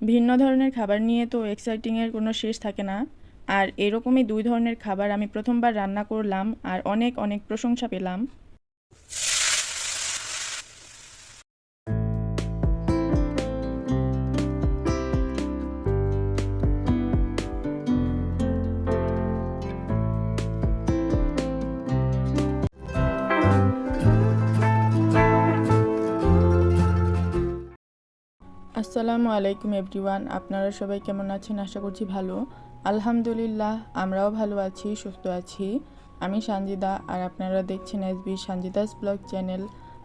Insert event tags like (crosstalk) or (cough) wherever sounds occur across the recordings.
ভিন্ন ধরনের খাবার নিয়ে তো এক্সাইটিংয়ের কোনো শেষ থাকে না। আর এরকমই দুই ধরনের খাবার আমি প্রথমবার রান্না করলাম আর অনেক অনেক প্রশংসা পেলাম। আসসালামু আলাইকুম এভরিওয়ান, আপনারা সবাই কেমন আছেন? আশা করছি ভালো। আলহামদুলিল্লাহ, আমরাও ভালো আছি, সুস্থ আছি। আমি সানজিদা আর আপনারা দেখছেন এস এসবি সানজিদাস ব্লগ চ্যানেল।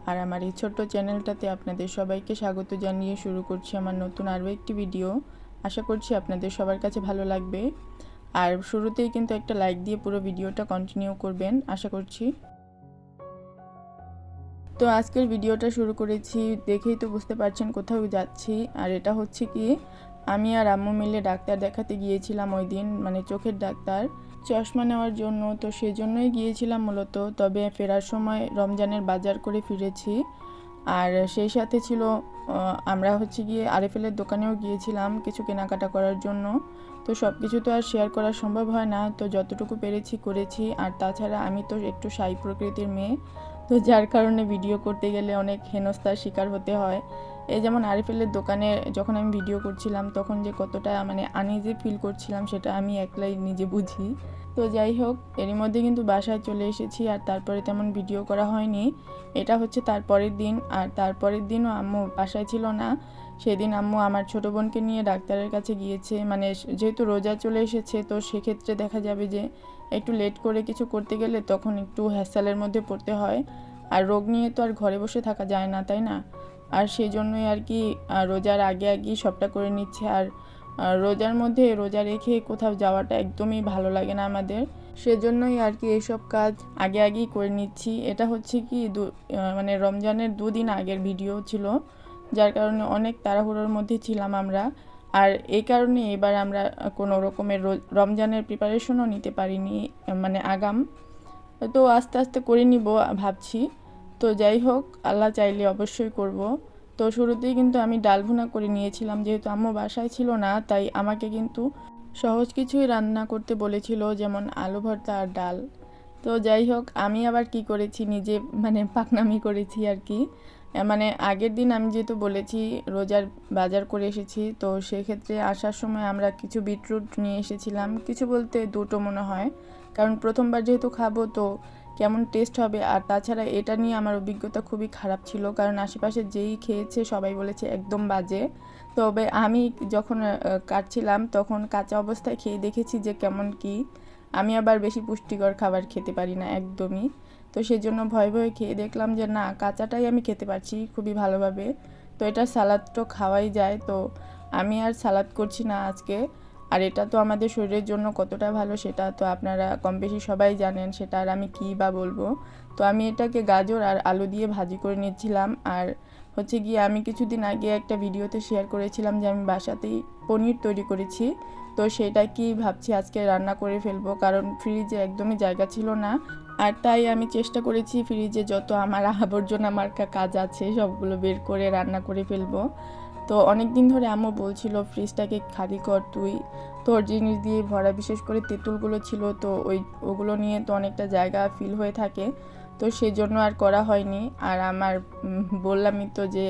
আর আমার এই ছোট্ট চ্যানেলটাতে আপনাদের সবাইকে স্বাগত জানিয়ে শুরু করছি আমার নতুন আরও একটি ভিডিও। আশা করছি আপনাদের সবার কাছে ভালো লাগবে। আর শুরুতেই কিন্তু একটা লাইক দিয়ে পুরো ভিডিওটা কন্টিনিউ করবেন, আশা করছি। তো আজকের ভিডিওটা শুরু করেছি, দেখেই তো বুঝতে পারছেন কোথাও যাচ্ছি। আর এটা হচ্ছে কি, আমি আর আম্মু মিলে ডাক্তার দেখাতে গিয়েছিলাম ওই দিন মানে চোখের ডাক্তার। চশমা নেওয়ার জন্য, তো সেজন্যই গিয়েছিলাম মূলত। তবে ফেরার সময় রমজানের বাজার করে ফিরেছি। আর সেই সাথে ছিল আমরা হচ্ছে গিয়ে আরএফএলের দোকানেও গিয়েছিলাম কিছু কেনাকাটা করার জন্য। তো সব কিছু তো আর শেয়ার করা সম্ভব হয় না। তো যতটুকু পেরেছি করেছি। আর তাছাড়া আমি তো একটু সাই প্রকৃতির মেয়ে। তো যার কারণে ভিডিও করতে গেলে অনেক হেনস্থার শিকার হতে হয়। এই যেমন আরএফএলের দোকানে যখন আমি ভিডিও করছিলাম, তখন যে কতটা মানে আনইজি ফিল করছিলাম, সেটা আমি একলাই নিজে বুঝি। তো যাই হোক, এরই মধ্যে কিন্তু বাসায় চলে এসেছি আর তারপরে তেমন ভিডিও করা হয়নি। এটা হচ্ছে তারপরের দিন আর তারপরের দিনও আম্মু বাসায় ছিল না। সেদিন আম্মু আমার ছোটো বোনকে নিয়ে ডাক্তারের কাছে গিয়েছে। মানে যেহেতু রোজা চলে এসেছে, তো সেক্ষেত্রে দেখা যাবে যে একটু লেট করে কিছু করতে গেলে তখন একটু হ্যাসালের মধ্যে পড়তে হয়। আর রোগ নিয়ে তো আর ঘরে বসে থাকা যায় না, তাই না? আর সেই জন্যই আর কি রোজার আগে আগেই সবটা করে নিচ্ছে। আর রোজার মধ্যে রোজা রেখে কোথাও যাওয়াটা একদমই ভালো লাগে না আমাদের। সেজন্যই আর কি এইসব কাজ আগে আগেই করে নিচ্ছি। এটা হচ্ছে কি মানে রমজানের দুদিন আগের ভিডিও ছিল, যার কারণে অনেক তাড়াহুড়োর মধ্যে ছিলাম আমরা। আর এই কারণে এবার আমরা কোনো রকমের রমজানের প্রিপারেশনও নিতে পারিনি মানে আগাম। তো আস্তে আস্তে করে নিব, ভাবছি। তো যাই হোক, আল্লাহ চাইলে অবশ্যই করব। তো শুরুতেই কিন্তু আমি ডাল ভুনা করে নিয়েছিলাম, যেহেতু আম্মু বাসায় ছিল না, তাই আমাকে কিন্তু সহজ কিছুই রান্না করতে বলেছিল, যেমন আলু ভর্তা আর ডাল। তো যাই হোক, আমি আবার কি করেছি, নিজে মানে পাকনামি করেছি আর কি। মানে আগের দিন আমি যেহেতু বলেছি রোজার বাজার করে এসেছি, তো সেক্ষেত্রে আসার সময় আমরা কিছু বিটরুট নিয়ে এসেছিলাম। কিছু বলতে দুটো মনে হয়, কারণ প্রথমবার যেহেতু খাব তো কেমন টেস্ট হবে, আর তাছাড়া এটা নিয়ে আমার অভিজ্ঞতা খুবই খারাপ ছিল, কারণ আশেপাশে যেই খেয়েছে সবাই বলেছে একদম বাজে। তবে আমি যখন কাটছিলাম তখন কাঁচা অবস্থায় খেয়ে দেখেছি যে কেমন কি। আমি আবার বেশি পুষ্টিকর খাবার খেতে পারি না একদমই। তো সেজন্য ভয় ভয়ে খেয়ে দেখলাম যে, না, কাঁচাটাই আমি খেতে পারছি খুবই ভালোভাবে। তো এটা সালাদ তো খাওয়াই যায়, তো আমি আর সালাদ করছি না আজকে। আর এটা তো আমাদের শরীরের জন্য কতটা ভালো সেটা তো আপনারা কম বেশি সবাই জানেন, সেটা আর আমি কী বা বলব। তো আমি এটাকে গাজর আর আলু দিয়ে ভাজি করে নিচ্ছিলাম। আর হচ্ছে গিয়ে আমি কিছুদিন আগে একটা ভিডিওতে শেয়ার করেছিলাম যে, আমি বাসাতেই পনির তৈরি করেছি। তো সেটা কি ভাবছি আজকে রান্না করে ফেলব? কারণ ফ্রিজে একদমই জায়গা ছিল না। আর তাই আমি চেষ্টা করেছি ফ্রিজে যত আমার আবর্জনা মার্কা কাজ আছে সবগুলো বের করে রান্না করে ফেলব। তো অনেক দিন ধরে আম্মু বলছিল, ফ্রিজটাকে খালি কর তুই। তোর জিনিস দিয়ে ভরা বিশেষ করে তেঁতুলগুলো ছিল, তো ওই, ওগুলো নিয়ে তো অনেকটা জায়গা ফিল হয়ে থাকে। তো সেজন্য আর করা হয়নি। আর আমার বললামই তো যে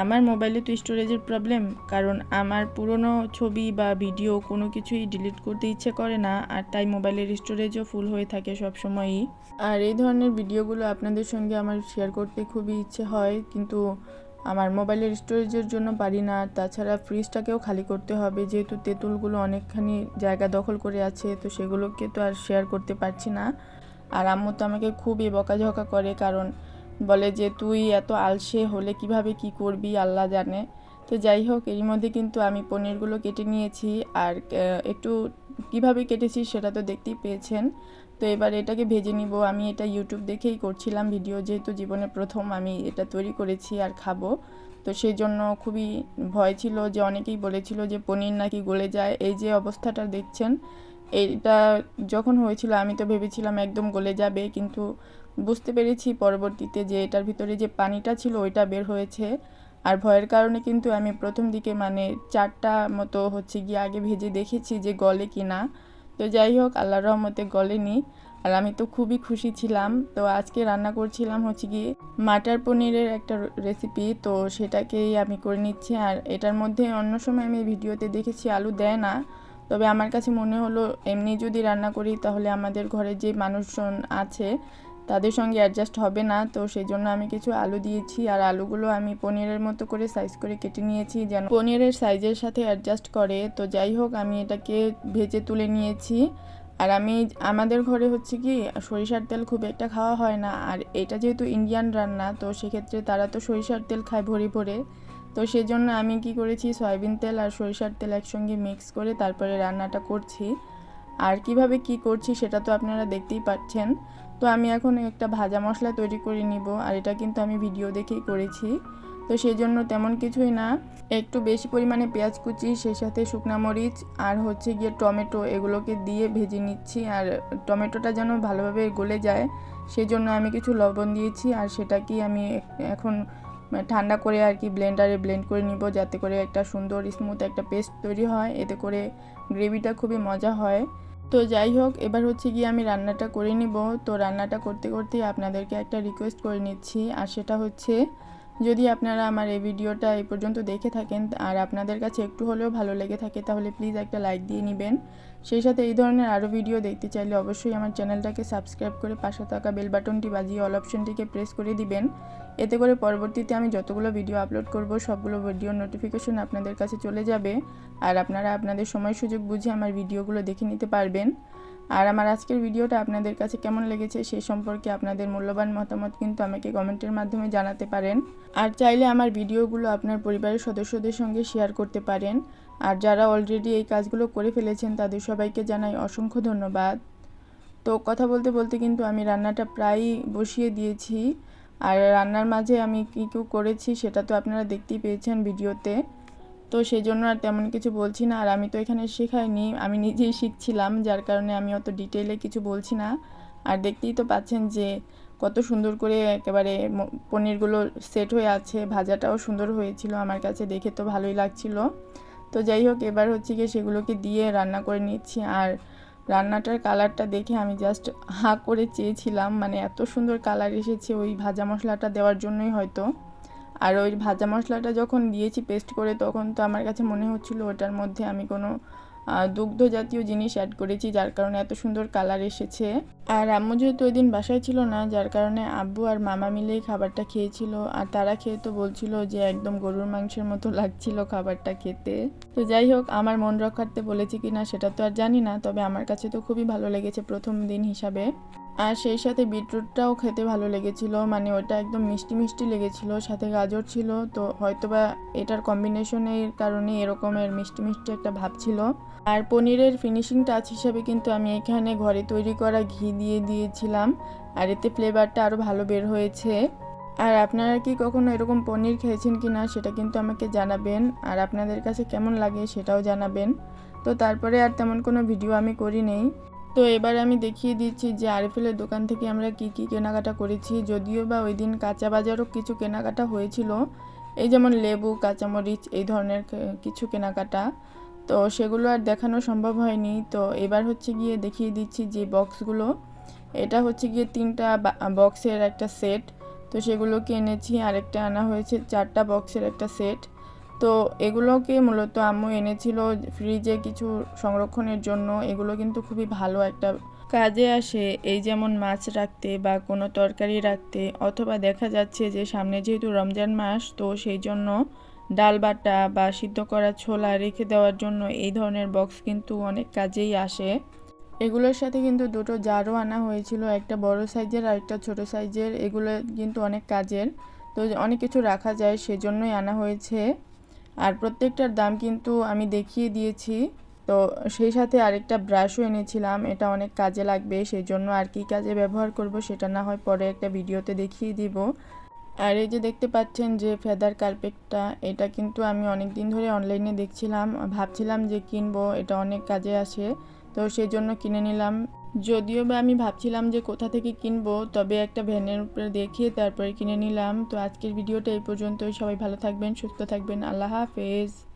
আমার মোবাইলে তো স্টোরেজের প্রবলেম কারণ আমার পুরনো ছবি বা ভিডিও কোনো কিছুই ডিলিট করতে ইচ্ছে করে না, আর তাই মোবাইলের স্টোরেজও ফুল হয়ে থাকে সব সময়ই আর এই ধরনের ভিডিওগুলো আপনাদের সঙ্গে আমার শেয়ার করতে খুবই ইচ্ছে হয়, কিন্তু আমার মোবাইলের স্টোরেজের জন্য পারি না। তাছাড়া ফ্রিজটাকেও খালি করতে হবে, যেহেতু তেঁতুলগুলো অনেকখানি জায়গা দখল করে আছে, তো সেগুলোকে তো আর শেয়ার করতে পারছি না। আর আম্মু তো আমাকে খুবই বকাঝকা করে, কারণ বলে যে তুই এত আলসে হলে কীভাবে কি করবি, আল্লাহ জানে। তো যাই হোক, এরই মধ্যে কিন্তু আমি পনিরগুলো কেটে নিয়েছি আর একটু কীভাবে কেটেছি সেটা তো দেখতেই পেয়েছেন। তো এবার এটাকে ভেজে নিব। আমি এটা ইউটিউব দেখেই করছিলাম ভিডিও, যেহেতু জীবনে প্রথম আমি এটা তৈরি করেছি আর খাব। তো সেই জন্য খুবই ভয় ছিল যে অনেকেই বলেছিল যে পনির নাকি গলে যায়। এই যে অবস্থাটা দেখছেন এইটা যখন হয়েছিল, আমি তো ভেবেছিলাম একদম গলে যাবে, কিন্তু বুঝতে পেরেছি পরবর্তীতে যে এটার ভিতরে যে পানিটা ছিল, ওইটা বের হয়েছে। আর ভয়ের কারণে কিন্তু আমি প্রথম দিকে মানে চারটা মতো হচ্ছে গিয়ে আগে ভেজে দেখেছি যে গলে কি না তো যাই হোক, আল্লাহর রহমতে গলেনি। আর আমি তো খুবই খুশি ছিলাম। তো আজকে রান্না করছিলাম হচ্ছে গিয়ে মাটার পনিরের একটা রেসিপি, তো সেটাকেই আমি করে নিচ্ছি। আর এটার মধ্যে অন্য সময় আমি ভিডিওতে দেখেছি, আলু দেয় না। তবে আমার কাছে মনে হলো, এমনি যদি রান্না করি তাহলে আমাদের ঘরে যে মানুষজন আছে তাদের সঙ্গে অ্যাডজাস্ট হবে না। তো সেই জন্য আমি কিছু আলু দিয়েছি আর আলুগুলো আমি পনিরের মতো করে সাইজ করে কেটে নিয়েছি যেন পনিরের সাইজের সাথে অ্যাডজাস্ট করে। তো যাই হোক, আমি এটাকে ভেজে তুলে নিয়েছি। আর আমি, আমাদের ঘরে হচ্ছে কি, সরিষার তেল খুব একটা খাওয়া হয় না। আর এটা যেহেতু ইন্ডিয়ান রান্না, তো সেক্ষেত্রে তারা তো সরিষার তেল খায় ভরে ভরে। তো সেজন্য আমি কি করেছি, সয়াবিন তেল আর সরিষার তেল একসঙ্গে মিক্স করে তারপরে রান্নাটা করছি। আর কীভাবে কি করছি সেটা তো আপনারা দেখতেই পাচ্ছেন। তো আমি এখন একটা ভাজা মশলা তৈরি করে নিব, আর এটা কিন্তু আমি ভিডিও দেখেই করেছি। তো সেই জন্য তেমন কিছুই না। একটু বেশি পরিমাণে পেঁয়াজ কুচি, সেই সাথে শুকনা মরিচ আর হচ্ছে গিয়ে টমেটো এগুলোকে দিয়ে ভেজে নিচ্ছি। আর টমেটোটা যেন ভালোভাবে গলে যায়, সেই জন্য আমি কিছু লবণ দিয়েছি আর সেটাকেই আমি এখন ঠান্ডা করে আর কি ব্লেন্ডারে ব্লেন্ড করে নিব যাতে করে একটা সুন্দর স্মুথ একটা পেস্ট তৈরি হয়, এতে করে গ্রেভিটা খুবই মজা হয়। তো যাই হোক, এবার হচ্ছে গিয়ে আমি রান্নাটা করে নিব। তো রান্নাটা করতে করতে আপনাদেরকে একটা রিকোয়েস্ট করে নিচ্ছি। আর সেটা হচ্ছে যদি আপনারা আমার এই ভিডিওটা এই পর্যন্ত দেখে থাকেন আর আপনাদের কাছে একটু হলেও ভালো লেগে থাকে, তাহলে প্লিজ একটা লাইক দিয়ে নেবেন। সেই সাথে এই ধরনের আরও ভিডিও দেখতে চাইলে অবশ্যই আমার চ্যানেলটাকে সাবস্ক্রাইব করে পাশে থাকা বেল বাটনটি বাজিয়ে অল অপশনটিকে প্রেস করে দিবেন। এতে করে পরবর্তীতে আমি যতগুলো ভিডিও আপলোড করব, সবগুলো ভিডিও নোটিফিকেশন আপনাদের কাছে চলে যাবে। আর আপনারা আপনাদের সময় সুযোগ বুঝে আমার ভিডিওগুলো দেখে নিতে পারবেন। আর আমার আজকের ভিডিওটা আপনাদের কাছে কেমন লেগেছে সেই সম্পর্কে আপনাদের মূল্যবান মতামত কিন্তু আমাকে কমেন্টের মাধ্যমে জানাতে পারেন। আর চাইলে আমার ভিডিওগুলো আপনার পরিবারের সদস্যদের সঙ্গে শেয়ার করতে পারেন। আর যারা অলরেডি এই কাজগুলো করে ফেলেছেন, তাদের সবাইকে জানাই অসংখ্য ধন্যবাদ। তো কথা বলতে বলতে কিন্তু আমি রান্নাটা প্রায় বসিয়ে দিয়েছি। আর রান্নার মাঝে আমি কী কী করেছি সেটা তো আপনারা দেখতেই পেয়েছেন ভিডিওতে। তো সেই জন্য আর তেমন কিছু বলছি না। আর আমি তো এখানে শেখাইনি, আমি নিজেই শিখছিলাম, যার কারণে আমি অত ডিটেলে কিছু বলছি না। আর দেখতেই তো পাচ্ছেন যে কত সুন্দর করে একেবারে পনিরগুলো সেট হয়ে আছে, ভাজাটাও সুন্দর হয়েছিল আমার কাছে, দেখে তো ভালোই লাগছিল। তো যাই হোক, এবার হচ্ছে গিয়ে সেগুলোকে দিয়ে রান্না করে নিচ্ছি। আর রান্নাটার কালারটা দেখে আমি জাস্ট হাঁ করে চেয়েছিলাম মানে এত সুন্দর কালার এসেছে ওই ভাজা মশলাটা দেওয়ার জন্যই হয়তো। আর ওই ভাজা মশলাটা যখন দিয়েছি পেস্ট করে, তখন তো আমার কাছে মনে হচ্ছিল ওটার মধ্যে আমি কোনো দুগ্ধ জাতীয় জিনিস অ্যাড করেছি, যার কারণে এত সুন্দর কালার এসেছে। আর আম্মু যেহেতু ওই দিন বাসায় ছিল না, যার কারণে আব্বু আর মামা মিলেই খাবারটা খেয়েছিল। আর তারা খেয়ে তো বলছিল যে একদম গরুর মাংসের মতো (laughs) লাগছিল খাবারটা খেতে। তো যাই হোক, আমার মন রক্ষার্থে বলেছি কি না সেটা তো আর জানি না, তবে আমার কাছে তো খুবই ভালো লেগেছে প্রথম দিন হিসাবে। আর সেই সাথে বিটরুটটাও খেতে ভালো লেগেছিল। মানে ওটা একদম মিষ্টি মিষ্টি লেগেছিল, সাথে গাজর ছিল। তো হয়তোবা এটার কম্বিনেশনের কারণে এরকমের মিষ্টি মিষ্টি একটা ভাব ছিল। আর পনিরের ফিনিশিং টাচ হিসাবে কিন্তু আমি এখানে ঘরে তৈরি করা ঘি দিয়ে দিয়েছিলাম। আর এতে ফ্লেভারটা আরও ভালো বের হয়েছে। আর আপনারা কি কখনো এরকম পনির খেয়েছেন কি না সেটা কিন্তু আমাকে জানাবেন। আর আপনাদের কাছে কেমন লাগে সেটাও জানাবেন। তো তারপরে আর তেমন কোনো ভিডিও আমি করি নেই তো এবার আমি দেখিয়ে দিচ্ছি যে আরএফএলের দোকান থেকে আমরা কি কি কেনাকাটা করেছি। যদিও বা ওই দিন কাঁচা বাজারও কিছু কেনাকাটা হয়েছিল। এই যেমন লেবু, কাঁচামরিচ, এই ধরনের কিছু কেনাকাটা। তো সেগুলো আর দেখানো সম্ভব হয়নি। তো এবার হচ্ছে গিয়ে দেখিয়ে দিচ্ছি যে বক্সগুলো। এটা হচ্ছে গিয়ে তিনটা বক্সের একটা সেট। তো সেগুলোকে এনেছি। আরেকটা আনা হয়েছে, চারটা বক্সের একটা সেট। তো এগুলোকে মূলত আম্মু এনেছিল ফ্রিজে কিছু সংরক্ষণের জন্য। এগুলো কিন্তু খুবই ভালো একটা কাজে আসে। এই যেমন মাছ রাখতে বা কোনো তরকারি রাখতে, অথবা দেখা যাচ্ছে যে সামনে যেহেতু রমজান মাস, তো সেই জন্য ডাল বাটা বা সিদ্ধ করা ছোলা রেখে দেওয়ার জন্য এই ধরনের বক্স কিন্তু অনেক কাজেই আসে। এগুলোর সাথে কিন্তু দুটো জারও আনা হয়েছিল, একটা বড় সাইজের আর একটা ছোটো সাইজের। এগুলো কিন্তু অনেক কাজের। তো অনেক কিছু রাখা যায়, সেজন্যই আনা হয়েছে। আর প্রত্যেকটার দাম কিন্তু আমি দেখিয়ে দিয়েছি। তো সেই সাথে আরেকটা ব্রাশও এনেছিলাম, এটা অনেক কাজে লাগবে সেই জন্য আর কি কাজে ব্যবহার করব সেটা না হয় পরে একটা ভিডিওতে দেখিয়ে দিব। আর এই যে দেখতে পাচ্ছেন যে ফেদার কার্পেটটা এটা কিন্তু আমি অনেক দিন ধরে অনলাইনে দেখছিলাম, ভাবছিলাম যে কিনবো, এটা অনেক কাজে আসে। তো সেই জন্য কিনে নিলাম। যদিও বা আমি ভাবছিলাম যে কোথা থেকে কিনবো, তবে একটা ভ্যানের উপরে দেখিয়ে তারপরে কিনে নিলাম। তো আজকের ভিডিওটা এই পর্যন্তই। সবাই ভালো থাকবেন, সুস্থ থাকবেন। আল্লাহ হাফেজ।